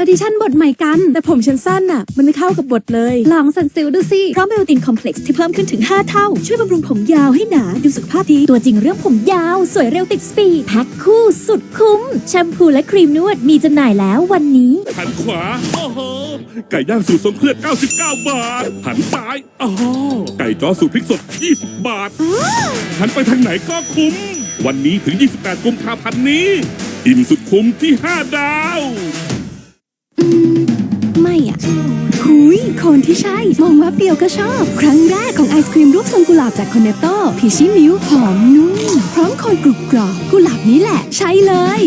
ออดิชั่นบทใหม่กัน แต่ผมฉันสั้นน่ะ มันไม่เข้ากับบทเลย ลองสันซิลดูสิเพราะเบลตินคอมเพล็กซ์ที่เพิ่มขึ้นถึง 5 เท่า ช่วยบำรุงผมยาวให้หนาดูสุขภาพดี ตัวจริงเรื่องผมยาว สวยเร็วติดสปีดแพ็คคู่สุดคุ้ม แชมพูและครีมนวดมีจำหน่ายแล้ววันนี้หันขวาโอ้โหไก่ย่างสูตรทรงเครื่อง99 บาท หันซ้ายอ๋อไก่จ้อสูตรพริกสด 20 บาทหันไปทางไหนก็คุ้ม วันนี้ถึง 28 กุมภาพันธ์นี้ อิ่มสุดคุ้มที่ 5 ดาว อะหุยคนที่ใช่ มองว่าเปียวก็ชอบ ครั้งแรกของไอศครีมรูปทรงกุหลาบจากคอนเนตโต้พีชิมิวหอมนุ่มพร้อมคนกรุบกรอบกุหลาบนี้แหละ ใช่เลย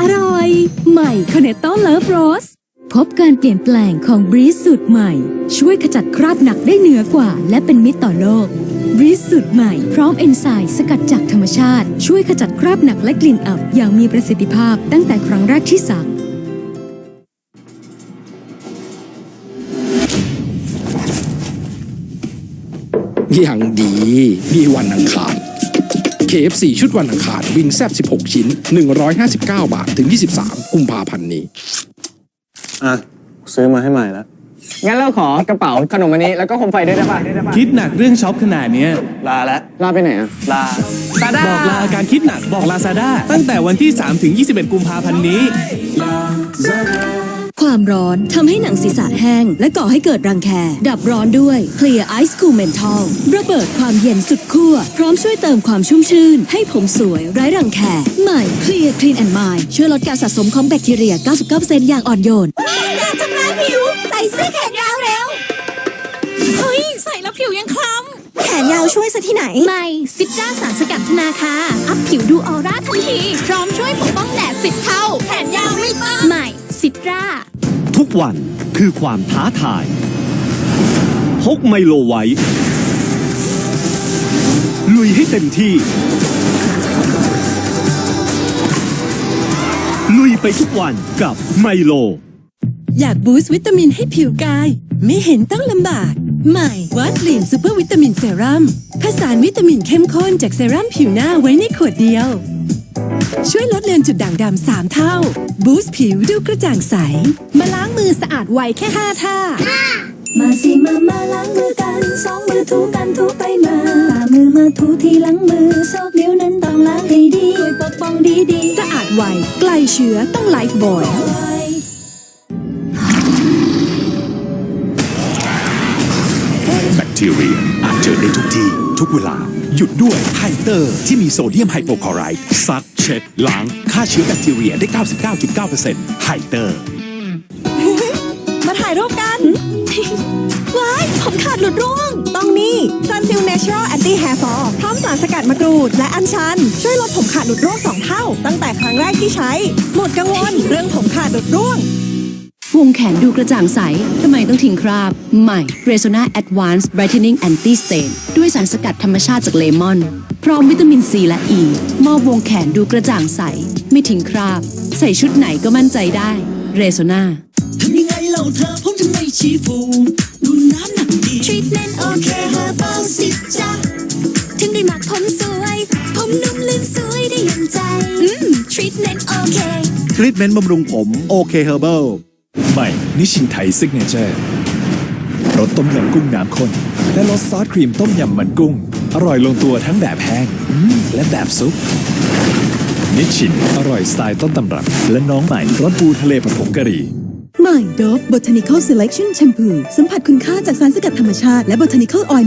อร่อย ใหม่คอนเนตโต้เลิฟโรสพบการเปลี่ยนแปลงของบรีสสูตรใหม่ ช่วยขจัดคราบหนักได้เหนือกว่า และเป็นมิตรต่อโลกบรีสสูตรใหม่ พร้อมเอนไซม์สกัดจากธรรมชาติ ช่วยขจัดคราบหนักและกลิ่นอับอย่างมีประสิทธิภาพตั้งแต่ครั้งแรกที่สัก อย่างดี มีวันอังคาร KFC ชุดวันอังคารวิงแซบ16 ชิ้น 159 บาท ถึง 23 กุมภาพันธ์นี้ อะ ซื้อมาให้ใหม่แล้ว งั้นเราขอกระเป๋าขนมอันนี้ แล้วก็โคมไฟด้วยได้ป่ะได้ป่ะคิดหนักเรื่องช็อปขนาดเนี้ย ลาแล้วลาไปไหนอะ ลาตาด้าบอกลาอาการคิดหนักบอกลาซาด้าตั้งแต่วันที่ 3 ถึง 21 กุมภาพันธ์นี้ ความร้อนทำให้หนังศีรษะแห้ง และก่อให้เกิดรังแค ดับร้อนด้วย Clear Ice Cool Menthol ระเบิดความเย็นสุดขั้วพร้อมช่วยเติมความชุ่มชื่น ให้ผมสวยไร้รังแค ใหม่ Clear Clean and Mind ช่วยลดการสะสมของแบคทีเรีย 99%อย่างอ่อนโยนอยากทำลายผิว ใส่เสื้อแขนยาวเร็ว เฮ้ย ใส่แล้วผิวยังคล้ำแขนยาวช่วยซะที่ไหน ใหม่ซิตราสารสกัดธนาคาอัพผิวดูออร่าทันที พร้อมช่วยปกป้องแดดสิบเท่า แขนยาวไม่ต้องใหม่ซิตรา ทุกวันคือความท้าทาย พกไมโลไว้ ลุยให้เต็มที่ ลุยไปทุกวันกับไมโล อยากบูสต์วิตามินให้ผิวกาย ไม่เห็นต้องลำบาก ใหม่วัสลีนซูเปอร์วิตามินเซรั่มผสานวิตามินเข้มข้นจากเซรั่มผิวหน้าไว้ในขวดเดียว ช่วยลดเลือนจุดด่างดำสามเท่า บูสต์ผิวดูกระจ่างใส มาล้างมือสะอาดไวแค่ห้าท่า มาสิมามาล้างมือกันสองมือถูกันถูไปมาฝ่ามือมาถูที่หลังมือซอกนิ้วนั้นต้องล้างให้ดีช่วยปกป้องดีดีๆ สะอาดไวไกลเชื้อต้องไลฟ์บอย ทุกเวลา หยุดด้วยไฮเตอร์ ที่มีโซเดียมไฮโปคลอไรด์ซักเช็ดล้างฆ่าเชื้อแบคทีเรียได้ 99.9%ไฮเตอร์ มาถ่ายรูปกัน ว้าย ผมขาดหลุดร่วง ต้องนี่ Sunsil Natural Anti Hair Fall พร้อมสารสกัดมะกรูด และอัญชัน ช่วยลดผมขาดหลุดร่วง 2 เท่า ตั้งแต่ครั้งแรกที่ใช้ หมดกังวลเรื่องผมขาดหลุดร่วง วงแขนดูกระจ่างใส ทำไมต้องทิ้งคราบ ใหม่ Resona Advanced Brightening Anti Stain ด้วยสารสกัดธรรมชาติจากเลมอน พร้อมวิตามินซีและอ e, ีมอบวงแขนดูกระจ่างใส ไม่ทิ้งคราบ ใส่ชุดไหนก็มั่นใจได้ Resona ทำยังไงเล่าเธอผมถึงไม่ชี้ฟูดูน้ำหนักดีทรีทเมนต์โอเคเฮอร์บลสิจ้าถึงได้หมักผมสวย ผมนุ่มลื่นสวยได้อย่างใจ อืมทรีทเมนต์โอเคทรีทเมนต์บำรุงผมโอเคเฮอร์เบิล ใหม่ นิชินไทยซิกเนเจอร์รสต้มยำกุ้งน้ำข้น และรสซอสครีมต้มยำมันกุ้ง อร่อยลงตัวทั้งแบบแห้งและแบบซุป นิชิน อร่อยสไตล์ต้นตำรับ และน้องใหม่รสปูทะเลผสมกะหรี่ ใหม่ Dove Botanical Selection Shampoo สัมผัสคุณค่าจากสารสกัดธรรมชาติและ Botanical Oil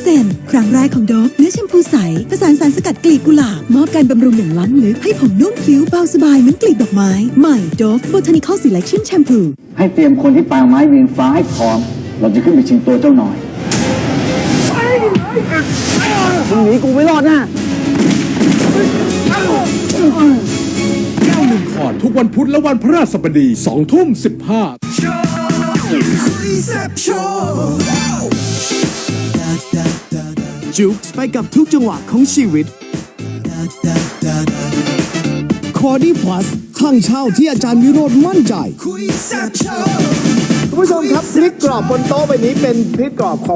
100%ครั้งแรกของ Dove เนื้อแชมพูใสผสานสารสกัดกลีบกุหลาบมอบการบำรุงอย่างล้ำลึกให้ผมนุ่มผิวเบาสบายเหมือนกลีบดอกไม้ใหม่ Dove Botanical Selection Shampoo ให้เตรียมคนที่ปางไม้เวียงฟ้าให้พร้อม เราจะขึ้นไปชิงตัวเจ้าหน่อยมึงหนีกูไม่รอดนะขอดทุก วันพุธและวันพฤหัสบดี2ทุ่ม15จุกไปกับทุกจังหวะของชีวิตคอดี้พลัสทั้งเช่าที่อาจารย์วิโรธมั่นใจคุณผู้ชมครับพริกกรอบบนโต๊ะใบนี้เป็นพริกกรอบของ